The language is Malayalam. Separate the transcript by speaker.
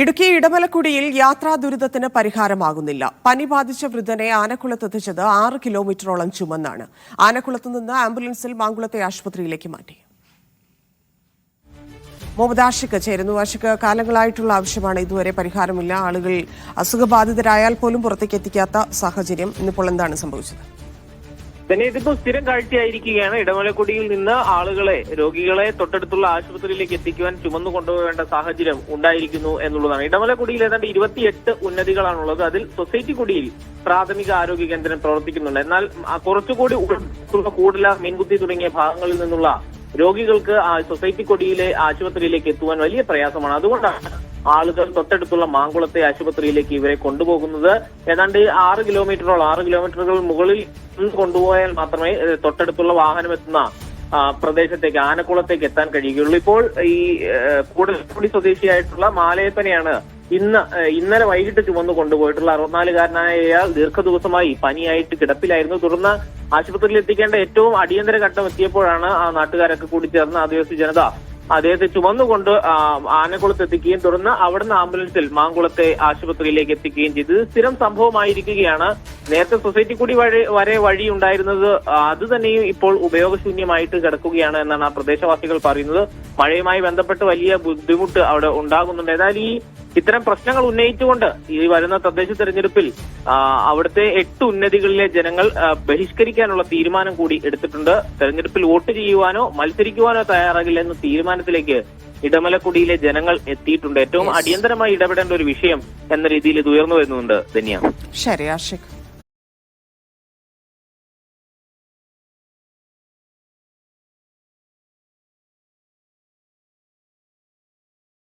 Speaker 1: ഇടുക്കി ഇടമലക്കുടിയിൽ യാത്രാ ദുരിതത്തിന് പരിഹാരമാകുന്നില്ല. പനി ബാധിച്ച വൃദ്ധനെ ആനക്കുളത്തെത്തിച്ചത് ആറ് കിലോമീറ്ററോളം ചുമന്നാണ്. ആനക്കുളത്ത് നിന്ന് ആംബുലൻസിൽ മാങ്കുളത്തെ ആശുപത്രിയിലേക്ക് മാറ്റി. മുഹമ്മദ് ചേരുന്നു. ആഷിഖ് കാലങ്ങളായിട്ടുള്ള ആവശ്യമാണ്. ഇതുവരെ പരിഹാരമില്ല. ആളുകൾ അസുഖബാധിതരായാൽ പോലും പുറത്തേക്ക് എത്തിക്കാത്ത സാഹചര്യം. ഇന്നിപ്പോൾ എന്താണ് സംഭവിച്ചത്?
Speaker 2: തന്നെ ഇതിപ്പോ സ്ഥിരം കാഴ്ചയായിരിക്കുകയാണ്. ഇടമലക്കുടിയിൽ നിന്ന് ആളുകളെ രോഗികളെ തൊട്ടടുത്തുള്ള ആശുപത്രിയിലേക്ക് എത്തിക്കുവാൻ ചുമന്നു കൊണ്ടുപോകേണ്ട സാഹചര്യം ഉണ്ടായിരിക്കുന്നു എന്നുള്ളതാണ്. ഇടമലക്കുടിയിൽ ഏതാണ്ട് ഇരുപത്തിയെട്ട് ഉന്നതികളാണുള്ളത്. അതിൽ സൊസൈറ്റി കുടിയിൽ പ്രാഥമിക ആരോഗ്യ കേന്ദ്രം പ്രവർത്തിക്കുന്നുണ്ട്. എന്നാൽ കുറച്ചുകൂടി കൂടുതല മീൻകുത്തി തുടങ്ങിയ ഭാഗങ്ങളിൽ നിന്നുള്ള രോഗികൾക്ക് സൊസൈറ്റി കൊടിയിലെ ആശുപത്രിയിലേക്ക് എത്തുവാൻ വലിയ പ്രയാസമാണ്. അതുകൊണ്ടാണ് ആളുകൾ തൊട്ടടുത്തുള്ള മാങ്കുളത്തെ ആശുപത്രിയിലേക്ക് ഇവരെ കൊണ്ടുപോകുന്നത്. ഏതാണ്ട് ആറ് കിലോമീറ്ററോളം ആറ് കിലോമീറ്ററുകൾ മുകളിൽ കൊണ്ടുപോയാൽ മാത്രമേ തൊട്ടടുത്തുള്ള വാഹനം എത്തുന്ന പ്രദേശത്തേക്ക് ആനക്കുളത്തേക്ക് എത്താൻ കഴിയുകയുള്ളൂ. ഇപ്പോൾ ഈ കൂടൽപ്പുടി സ്വദേശിയായിട്ടുള്ള മാലയപ്പനെയാണ് ഇന്ന് ഇന്നലെ വൈകിട്ട് ചുമന്ന് കൊണ്ടുപോയിട്ടുള്ള അറുപത്തിനാലുകാരനായ ഇയാൾ ദീർഘദിവസമായി പനിയായിട്ട് കിടപ്പിലായിരുന്നു. തുടർന്ന് ആശുപത്രിയിൽ എത്തിക്കേണ്ട ഏറ്റവും അടിയന്തര ഘട്ടം എത്തിയപ്പോഴാണ് ആ നാട്ടുകാരൊക്കെ കൂടി ചേർന്ന് ആദിവാസി ജനത അദ്ദേഹത്തെ ചുമന്നുകൊണ്ട് ആനക്കുളത്ത് എത്തിക്കുകയും തുടർന്ന് അവിടുന്ന് ആംബുലൻസിൽ മാങ്കുളത്തെ ആശുപത്രിയിലേക്ക് എത്തിക്കുകയും ചെയ്തു. സ്ഥിരം സംഭവമായിരിക്കുകയാണ്. നേരത്തെ സൊസൈറ്റി കൂടി വഴി വരെ വഴി ഉണ്ടായിരുന്നത് അത് തന്നെയും ഇപ്പോൾ ഉപയോഗശൂന്യമായിട്ട് കിടക്കുകയാണ് എന്നാണ് ആ പ്രദേശവാസികൾ പറയുന്നത്. മഴയുമായി ബന്ധപ്പെട്ട് വലിയ ബുദ്ധിമുട്ട് അവിടെ ഉണ്ടാകുന്നുണ്ട്. ഏതായാലും ഈ ഇത്തരം പ്രശ്നങ്ങൾ ഉന്നയിച്ചുകൊണ്ട് ഈ വരുന്ന തദ്ദേശ തെരഞ്ഞെടുപ്പിൽ അവിടുത്തെ എട്ട് ഉന്നതികളിലെ ജനങ്ങൾ ബഹിഷ്കരിക്കാനുള്ള തീരുമാനം കൂടി എടുത്തിട്ടുണ്ട്. തെരഞ്ഞെടുപ്പിൽ വോട്ട് ചെയ്യുവാനോ മത്സരിക്കുവാനോ തയ്യാറാകില്ല എന്ന തീരുമാനത്തിലേക്ക് ഇടമലക്കുടിയിലെ ജനങ്ങൾ എത്തിയിട്ടുണ്ട്. ഏറ്റവും അടിയന്തരമായി ഇടപെടേണ്ട ഒരു വിഷയം എന്ന രീതിയിൽ ഇത് ഉയർന്നു വരുന്നുണ്ട് ധന്യ.
Speaker 1: ശരി ആഷിഖ്.